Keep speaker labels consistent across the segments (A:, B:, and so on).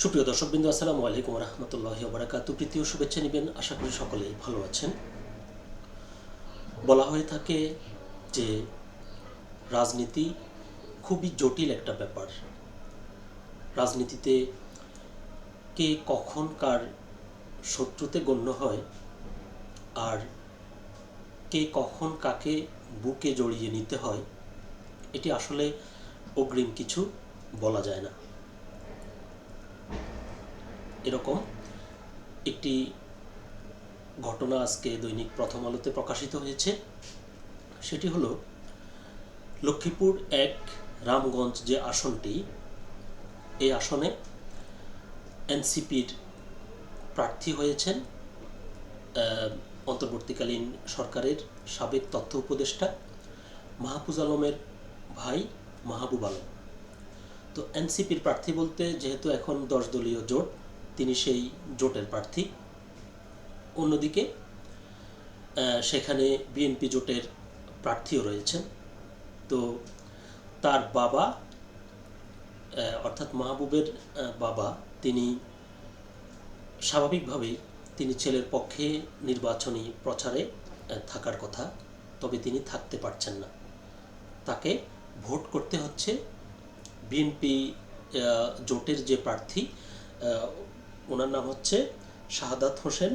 A: সুপ্রিয় দর্শকবৃন্দ, আসসালামু আলাইকুম রহমতুল্লাহ বারাকাতু প্রীতীয় শুভেচ্ছা নেবেন, আশা করি সকলেই ভালো আছেন। বলা হয়ে থাকে যে রাজনীতি খুবই জটিল একটা ব্যাপার। রাজনীতিতে কে কখন কার শত্রুতে গণ্য হয় আর কে কখন কাকে বুকে জড়িয়ে নিতে হয়, এটি আসলে অগ্রিম কিছু বলা যায় না। এরকম একটি ঘটনা আজকে দৈনিক প্রথম আলোতে প্রকাশিত হয়েছে। সেটি হলো, লক্ষ্মীপুর এক রামগঞ্জ যে আসনটি, এই আসনে এনসিপির প্রার্থী হয়েছেন অন্তর্বর্তীকালীন সরকারের সাবেক তথ্য উপদেষ্টা মাহফুজ আলমের ভাই মাহবুব আলম। তো এনসিপির প্রার্থী বলতে যেহেতু এখন দশ দলীয় জোট তিনি সেই জোটের প্রার্থী। অন্যদিকে সেখানে বিএনপি জোটের প্রার্থীও রয়েছেন। তো তার বাবা অর্থাৎ মাহবুবের বাবা তিনি স্বাভাবিকভাবেই তিনি ছেলের পক্ষে নির্বাচনী প্রচারে থাকার কথা, তবে তিনি থাকতে পারছেন না। তাকে ভোট করতে হচ্ছে বিএনপি জোটের যে প্রার্থী ওনার নাম হচ্ছে শাহাদাত হোসেন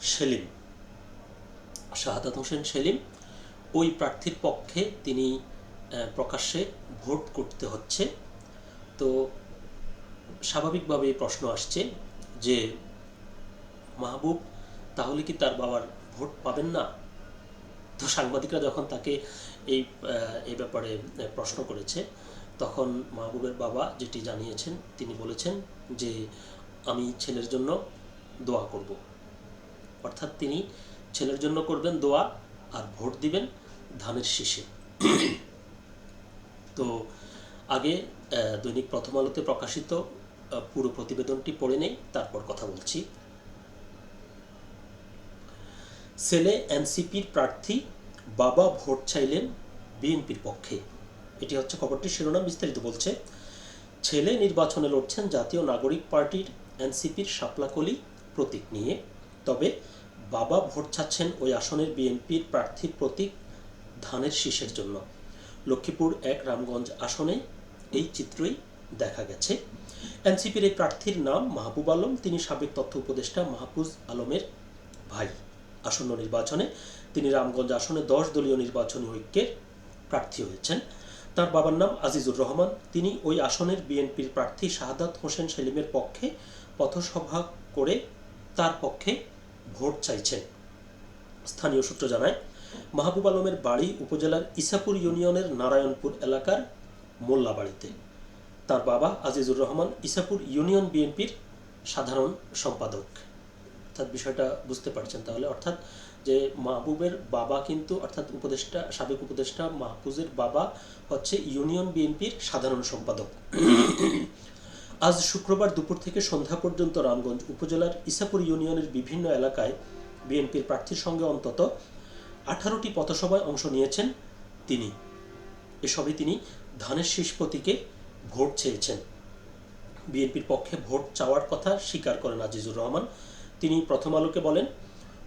A: সেলিম। শাহাদাত হোসেন সেলিম, ওই প্রার্থীর পক্ষে তিনি প্রকাশ্যে ভোট করতে হচ্ছে। তো স্বাভাবিকভাবেই প্রশ্ন আসছে যে, মাহবুব, তাহলে কি তার বাবার ভোট পাবেন না? তো সাংবাদিকরা যখন তাকে এই এই ব্যাপারে প্রশ্ন করেছে, তখন মাহবুবের বাবা যেটি জানিয়েছেন, তিনি বলেছেন যে আমি ছেলের জন্য দোয়া করব। অর্থাৎ তিনি ছেলের জন্য করবেন দোয়া আর ভোট দিবেন ধানের শীষে। তো আগে দৈনিক প্রথম আলোতে প্রকাশিত পুরো প্রতিবেদনটি পড়ে নেই, তারপর কথা বলছি। ছেলে এনসিপির প্রার্থী বাবা ভোট চাইলেন বিএনপির পক্ষে। এটি হচ্ছে খবরটির শিরোনাম বিস্তারিত বলছে, ছেলে নির্বাচনে লড়ছেন জাতীয় নাগরিক পার্টির এনসিপির শাপলাকলি প্রতীক নিয়ে। তবে বাবা ভোট চাচ্ছেন ওই আসনের বিএনপির প্রার্থীর প্রতীক ধানের শীষের জন্য। লক্ষ্মীপুর এক রামগঞ্জ আসনে এই চিত্রই দেখা গেছে। এনসিপির এই প্রার্থীর নাম মাহবুব আলম, তিনি সাবেক তথ্য উপদেষ্টা মাহফুজ আলমের ভাই। আসন্ন নির্বাচনে তিনি রামগঞ্জ আসনে দশ দলীয় নির্বাচনী ঐক্যের প্রার্থী হয়েছেন। তার বাবার নাম আজিজুর রহমান। তিনি ওই আসনের বিএনপির প্রার্থী শাহাদাত হোসেন সেলিমের পক্ষে পথসভা করে তার পক্ষে ভোট চাইছেন স্থানীয় সূত্র জানায়, মাহবুব আলমের বাড়ি উপজেলার ইসাপুর ইউনিয়নের নারায়ণপুর এলাকার মোল্লা বাড়িতে তার বাবা আজিজুর রহমান ইসাপুর ইউনিয়ন বিএনপির সাধারণ সম্পাদক। অর্থাৎ বিষয়টা বুঝতে পারছেন তাহলে। অর্থাৎ যে মাহবুবের বাবা কিন্তু, অর্থাৎ উপদেষ্টা, সাবেক উপদেষ্টা মাহফুজের বাবা হচ্ছে ইউনিয়ন বিএনপির সাধারণ সম্পাদক। আজ শুক্রবার দুপুর থেকে সন্ধ্যা পর্যন্ত রামগঞ্জ উপজেলার ইসাপুর ইউনিয়নের বিভিন্ন এলাকায় বিএনপির প্রার্থীর সঙ্গে অন্তত আঠারোটি পথসভায় অংশ নিয়েছেন তিনি। এসবে তিনি ধানের শীষ প্রতীকে ভোট চেয়েছেন। বিএনপির পক্ষে ভোট চাওয়ার কথা স্বীকার করেন আজিজুর রহমান। তিনি প্রথম আলোকে বলেন,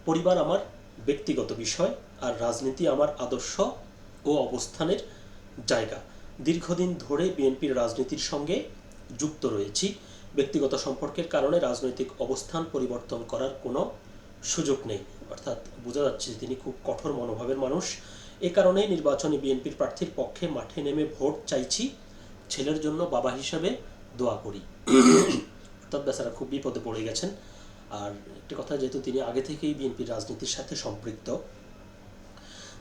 A: পরিবার আমার ব্যক্তিগত বিষয় আর রাজনীতি আমার আদর্শ ও অবস্থানের জায়গা। দীর্ঘদিন ধরে বিএনপির রাজনীতির সঙ্গে যুক্ত রয়েছি। ব্যক্তিগত সম্পর্কের কারণে রাজনৈতিক অবস্থান পরিবর্তন করার কোনো সুযোগ নেই। অর্থাৎ বোঝা যাচ্ছে যে তিনি খুব কঠোর মনোভাবের মানুষ। এ কারণেই নির্বাচনী বিএনপির প্রার্থীর পক্ষে মাঠে নেমে ভোট চাইছি। ছেলের জন্য বাবা হিসাবে দোয়া করি। অর্থাৎ বেচারা খুব বিপদে পড়ে গেছেন। আর একটি কথা, যেহেতু তিনি আগে থেকেই বিএনপির রাজনীতির সাথে সম্পৃক্ত।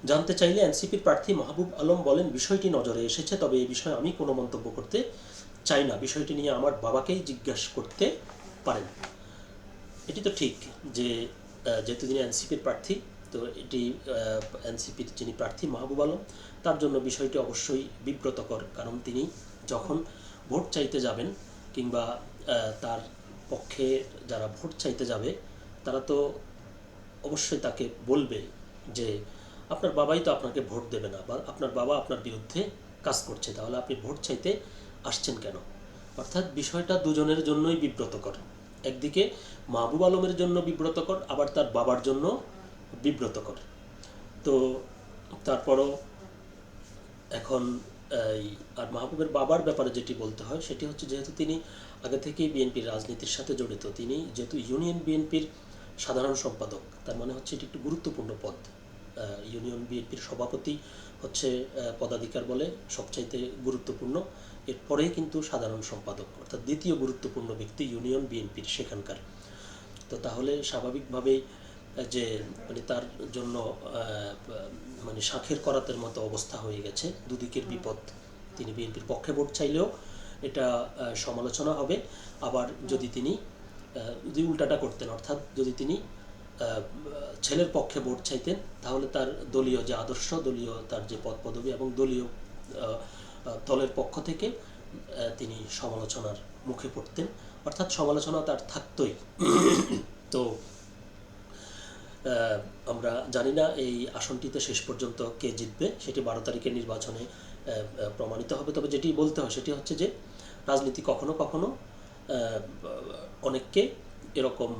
A: জানতে চাইলে এনসিপির প্রার্থী মাহবুব আলম বলেন, বিষয়টি নজরে এসেছে, তবে এই বিষয়ে আমি কোনো মন্তব্য করতে চাই না, বিষয়টি নিয়ে আমার বাবাকেই জিজ্ঞাসা করতে পারেন। এটি তো ঠিক যে যেহেতু তিনি এনসিপির প্রার্থী, তো এটি এনসিপির যিনি প্রার্থী মাহবুব আলম, তার জন্য বিষয়টি অবশ্যই বিব্রতকর, কারণ তিনি যখন ভোট চাইতে যাবেন কিংবা তার পক্ষে যারা ভোট চাইতে যাবে, তারা তো অবশ্যই তাকে বলবে যে, আপনার বাবাই তো আপনাকে ভোট দেবে না বা আপনার বাবা আপনার বিরুদ্ধে কাজ করছে, তাহলে আপনি ভোট চাইতে আসছেন কেন? অর্থাৎ বিষয়টা দুজনের জন্যই বিব্রতকর। একদিকে মাহবুব আলমের জন্য বিব্রতকর, আবার তার বাবার জন্য বিব্রতকর। তো তারপরও এখন এই, আর মাহবুবের বাবার ব্যাপারে যেটি বলতে হয়, সেটি হচ্ছে যেহেতু তিনি আগে থেকেই বিএনপির রাজনীতির সাথে জড়িত, তিনি যেহেতু ইউনিয়ন বিএনপির সাধারণ সম্পাদক, তার মানে হচ্ছে এটি একটি গুরুত্বপূর্ণ পদ। ইউনিয়ন বিএনপির সভাপতি হচ্ছে পদাধিকার বলে সবচাইতে গুরুত্বপূর্ণ। এরপরেই কিন্তু সাধারণ সম্পাদক, অর্থাৎ দ্বিতীয় গুরুত্বপূর্ণ ব্যক্তি ইউনিয়ন বিএনপির সেখানকার। তো তাহলে স্বাভাবিকভাবেই যে মানে তার জন্য মানে শাঁখের করাতের মতো অবস্থা হয়ে গেছে, দুদিকের বিপদ তিনি বিএনপির পক্ষে ভোট চাইলেও এটা সমালোচনা হবে। আবার যদি তিনি যদি উল্টাটা করতেন, অর্থাৎ যদি তিনি ছেলের পক্ষে ভোট চাইতেন, তাহলে তার দলীয় যে আদর্শ, দলীয় তার যে পদ পদবি এবং দলীয় দলের পক্ষ থেকে তিনি সমালোচনার মুখে পড়তেন। অর্থাৎ সমালোচনা তার থাকতই। তো আমরা জানি না এই আসনটিতে শেষ পর্যন্ত কে জিতবে, সেটি বারো তারিখের নির্বাচনে প্রমাণিত হবে। তবে যেটি বলতে হয়, সেটি হচ্ছে যে, রাজনীতি কখনো কখনো অনেককে এরকম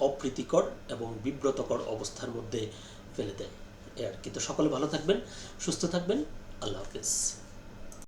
A: অপ্রীতিকর এবং বিব্রতকর অবস্থার মধ্যে ফেলে দেয়। এ আর কি। তো সকলে ভালো থাকবেন, সুস্থ থাকবেন। আল্লাহ হাফিজ।